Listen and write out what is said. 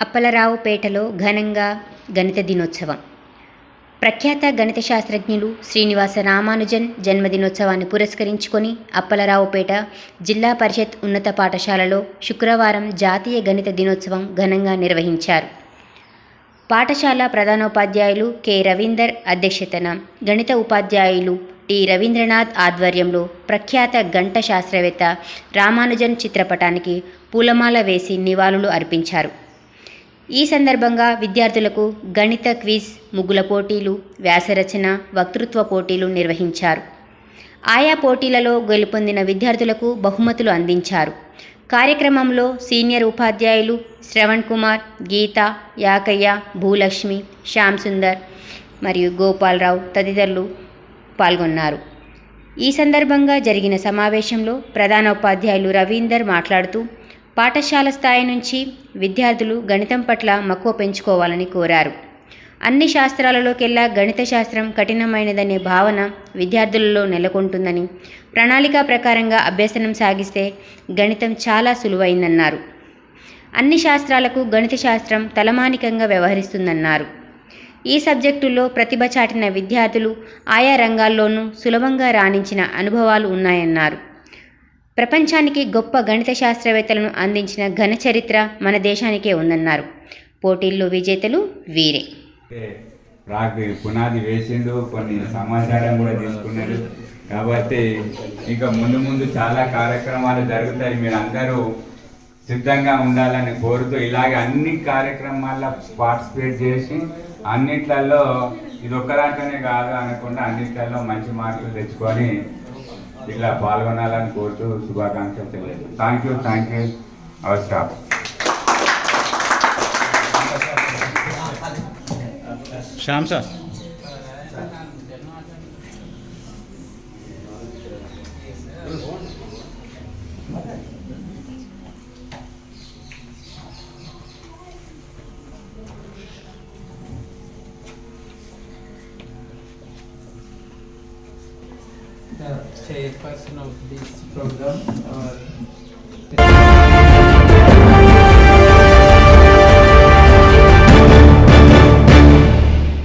అప్పలరావుపేటలో ఘనంగా గణిత దినోత్సవం. ప్రఖ్యాత గణిత శాస్త్రజ్ఞులు శ్రీనివాస రామానుజన్ జన్మదినోత్సవాన్ని పురస్కరించుకొని అప్పలరావుపేట జిల్లా పరిషత్ ఉన్నత పాఠశాలలో శుక్రవారం జాతీయ గణిత దినోత్సవం ఘనంగా నిర్వహించారు. పాఠశాల ప్రధానోపాధ్యాయులు కె. రవీందర్ అధ్యక్షతన గణిత ఉపాధ్యాయులు టి. రవీంద్రనాథ్ ఆధ్వర్యంలో ప్రఖ్యాత గంట శాస్త్రవేత్త రామానుజన్ చిత్రపటానికి పూలమాల వేసి నివాళులు అర్పించారు. ఈ సందర్భంగా విద్యార్థులకు గణిత క్విజ్ ముగ్గుల పోటీలు వ్యాసరచన వక్తృత్వ పోటీలు నిర్వహించారు. ఆయా పోటీలలో గెలుపొందిన విద్యార్థులకు బహుమతులు అందించారు. కార్యక్రమంలో సీనియర్ ఉపాధ్యాయులు శ్రవణ్ కుమార్ గీత యాకయ్య భూలక్ష్మి శ్యామ్ సుందర్ మరియు గోపాలరావు తదితరులు పాల్గొన్నారు. ఈ సందర్భంగా జరిగిన సమావేశంలో ప్రధానోపాధ్యాయులు రవీందర్ మాట్లాడుతూ పాఠశాల స్థాయి నుంచి విద్యార్థులు గణితం పట్ల మక్కువ పెంచుకోవాలని కోరారు. అన్ని శాస్త్రాలలోకెల్లా గణిత శాస్త్రం కఠినమైనదనే భావన విద్యార్థులలో నెలకొంటుందని ప్రణాళిక ప్రకారంగా అభ్యసనం సాగిస్తే గణితం చాలా సులువైందన్నారు. అన్ని శాస్త్రాలకు గణిత శాస్త్రం తలమానికంగా వ్యవహరిస్తుందన్నారు. ఈ సబ్జెక్టుల్లో ప్రతిభ చాటిన విద్యార్థులు ఆయా రంగాల్లోనూ సులభంగా రాణించిన అనుభవాలు ఉన్నాయన్నారు. ప్రపంచానికి గొప్ప గణిత శాస్త్రవేత్తలను అందించిన ఘన చరిత్ర మన దేశానికే ఉందన్నారు. పోటీల్లో విజేతలు వీరే. పునాది వేసిండు కొన్ని సమాచారం కూడా తీసుకున్నాడు. కాబట్టి ఇంకా ముందు ముందు చాలా కార్యక్రమాలు జరుగుతాయి. మీరు అందరూ సిద్ధంగా ఉండాలని కోరుతూ ఇలాగే అన్ని కార్యక్రమాల్లో పార్టిసిపేట్ చేసి అన్నిట్లలో ఇది ఒక్క కాదు అనకుండా అన్నిట్లలో మంచి మార్కులు తెచ్చుకొని ఇలా పాల్గొనాలని కోరుతూ శుభాకాంక్షలు తెలియదు thank you thank you our staff Shyam sir A person of this program or